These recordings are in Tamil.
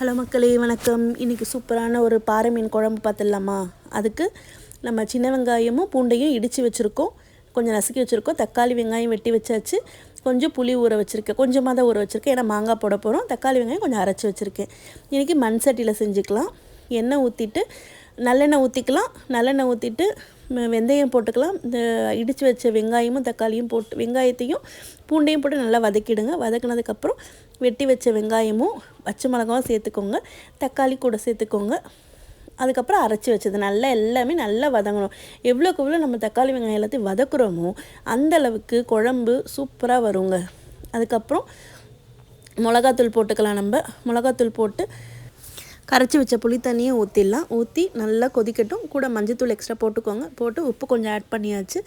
ஹலோ மக்களே வணக்கம். இன்றைக்கி சூப்பரான ஒரு பாறை மீன் குழம்பு பார்த்துடலாமா? அதுக்கு நம்ம சின்ன வெங்காயமும் பூண்டையும் இடித்து வச்சுருக்கோம். கொஞ்சம் நசுக்கி வச்சுருக்கோம். தக்காளி வெங்காயம் வெட்டி வச்சாச்சு. கொஞ்சம் புளி ஊற வச்சுருக்கேன். கொஞ்சமாக தான் ஊற வச்சுருக்கேன். ஏன்னா மாங்காய் போட போகிறோம் தக்காளி வெங்காயம் கொஞ்சம் அரைச்சி வச்சுருக்கேன். இன்றைக்கி மண் சட்டியில் செஞ்சுக்கலாம். எண்ணெய் ஊற்றிட்டு நல்லெண்ணெய் ஊற்றிக்கலாம் நல்லெண்ணெய் ஊற்றிட்டு வெந்தயம் போட்டுக்கலாம். இந்த இடித்து வச்ச வெங்காயமும் தக்காளியும் போட்டு வெங்காயத்தையும் பூண்டையும் போட்டு நல்லா வதக்கிடுங்க. வதக்கினதுக்கப்புறம் வெட்டி வச்ச வெங்காயமும் பச்சை மிளகாவும் சேர்த்துக்கோங்க. தக்காளி கூட சேர்த்துக்கோங்க. அதுக்கப்புறம் அரைச்சி வச்சது. நல்லா எல்லாமே நல்லா வதங்கணும். எவ்வளோக்கு எவ்வளோ நம்ம தக்காளி வெங்காயம் எல்லாத்தையும் வதக்குறோமோ அந்த அளவுக்கு குழம்பு சூப்பராக வருங்க. அதுக்கப்புறம் மிளகாத்தூள் போட்டுக்கலாம் நம்ம. மிளகாத்தூள் போட்டு கரைச்சி வச்ச புளி தண்ணியை ஊற்றிடலாம் ஊற்றி நல்லா கொதிக்கட்டும். கூட மஞ்சத்தூள் எக்ஸ்ட்ரா போட்டுக்கோங்க. போட்டு உப்பு கொஞ்சம் ஆட் பண்ணியாச்சு.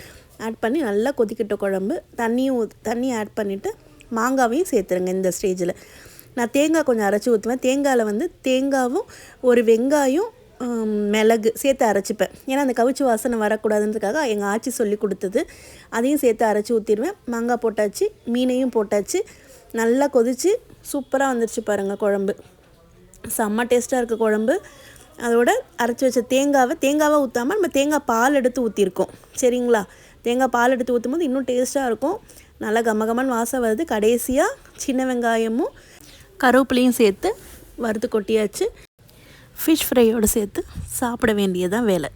ஆட் பண்ணி நல்லா கொதிக்கட்டும் குழம்பு. தண்ணியும் ஊத் தண்ணி ஆட் பண்ணிவிட்டு மாங்காவையும் சேர்த்துருங்க இந்த ஸ்டேஜில் நான் தேங்காய் கொஞ்சம் அரைச்சி ஊற்றுவேன் தேங்காயில் வந்து தேங்காவும் ஒரு வெங்காயம் மிளகு சேர்த்து அரைச்சிப்பேன். ஏன்னா அந்த கவிச்சு வாசனை வரக்கூடாதுன்றதுக்காக எங்கள் ஆச்சி சொல்லி கொடுத்தது. அதையும் சேர்த்து அரைச்சி ஊற்றிடுவேன் மாங்காய் போட்டாச்சு மீனையும் போட்டாச்சு. நல்லா கொதித்து சூப்பராக வந்துருச்சு பாருங்கள் குழம்பு. செம்ம டேஸ்ட்டாக இருக்குது குழம்பு. அதோட அரைச்சி வச்ச தேங்காவை தேங்காவை ஊற்றாமல் நம்ம தேங்காய் பால் எடுத்து ஊற்றிருக்கோம் சரிங்களா? தேங்காய் பால் எடுத்து ஊற்றும் போது இன்னும் டேஸ்ட்டாக இருக்கும். நல்லா கமகமன் வாசம் வருது. கடைசியாக சின்ன வெங்காயமும் கருவேப்பிலையும் சேர்த்து வறுத்து கொட்டியாச்சு. ஃபிஷ் ஃப்ரையோடு சேர்த்து சாப்பிட வேண்டியதான் வேலை.